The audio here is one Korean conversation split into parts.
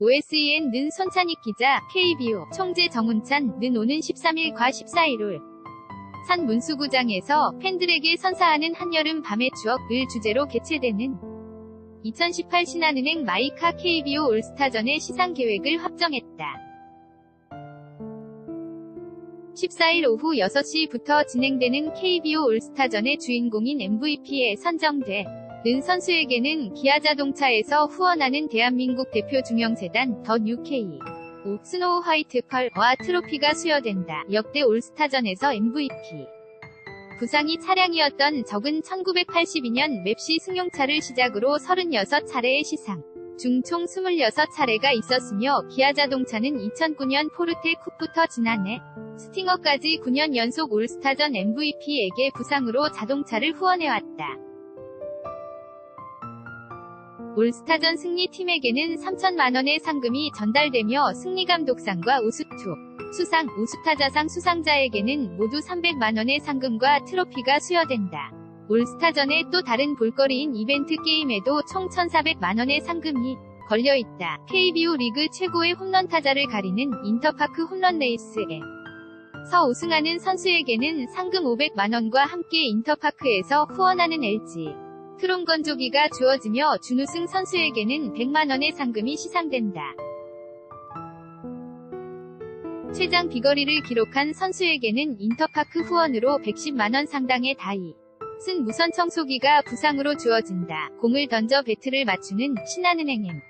OSEN 는 손찬익 기자, KBO 총재 정운찬 는 오는 13일과 14일 산 문수구장에서 팬들에게 선사하는 한여름 밤의 추억을 주제로 개최되는 2018 신한은행 마이카 KBO 올스타전의 시상 계획을 확정했다. 14일 오후 6시부터 진행되는 KBO 올스타전의 주인공인 MVP에 선정돼 는 선수에게는 기아자동차에서 후원하는 대한민국 대표 중형재단 더 UK 오 스노우 화이트 펄와 트로피가 수여된다. 역대 올스타전에서 MVP 부상이 차량이었던 적은 1982년 맵시 승용차를 시작으로 36차례의 시상 중총 26차례가 있었으며 기아자동차는 2009년 포르테 쿱부터 지난해 스팅어까지 9년 연속 올스타전 MVP에게 부상으로 자동차를 후원해왔다. 올스타전 승리팀에게는 3천만원의 상금이 전달되며 승리감독상과 우수투, 수상, 우수타자상 수상자에게는 모두 300만원의 상금과 트로피가 수여된다. 올스타전의 또 다른 볼거리인 이벤트 게임에도 총 1,400만원의 상금이 걸려있다. KBO 리그 최고의 홈런 타자를 가리는 인터파크 홈런 레이스에 서 우승하는 선수에게는 상금 500만원과 함께 인터파크에서 후원하는 LG 트론 건조기가 주어지며 준우승 선수에게는 100만원의 상금이 시상된다. 최장 비거리를 기록한 선수에게는 인터파크 후원으로 110만원 상당의 다이 쓴 무선 청소기가 부상으로 주어진다. 공을 던져 배트를 맞추는 신한은행은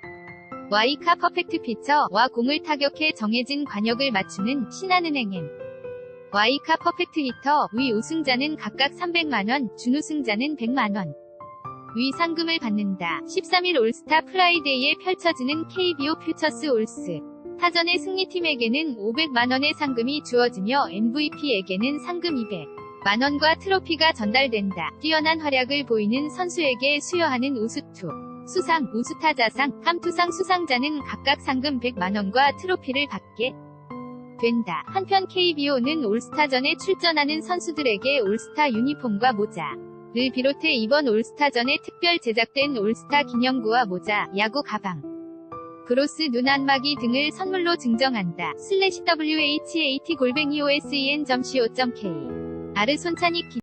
와이카 퍼펙트 피처와 공을 타격해 정해진 관역을 맞추는 신한은행은 와이카 퍼펙트 히터 위 우승자는 각각 300만원, 준우승자는 100만원. 위 상금을 받는다. 13일 올스타 프라이데이에 펼쳐지는 KBO 퓨처스 올스. 타전의 승리팀에게는 500만원의 상금이 주어지며 MVP에게는 상금 200만원과 트로피가 전달된다. 뛰어난 활약을 보이는 선수에게 수여하는 우수투. 수상, 우수타자상, 감투상 수상자는 각각 상금 100만원과 트로피를 받게 된다. 한편 KBO는 올스타전에 출전하는 선수들에게 올스타 유니폼과 모자, 를 비롯해 이번 올스타전에 특별 제작된 올스타 기념구와 모자, 야구 가방, 브로스 눈 안마기 등을 선물로 증정한다. 슬래시 what 골뱅이 osen.co.k 아르 손찬익 기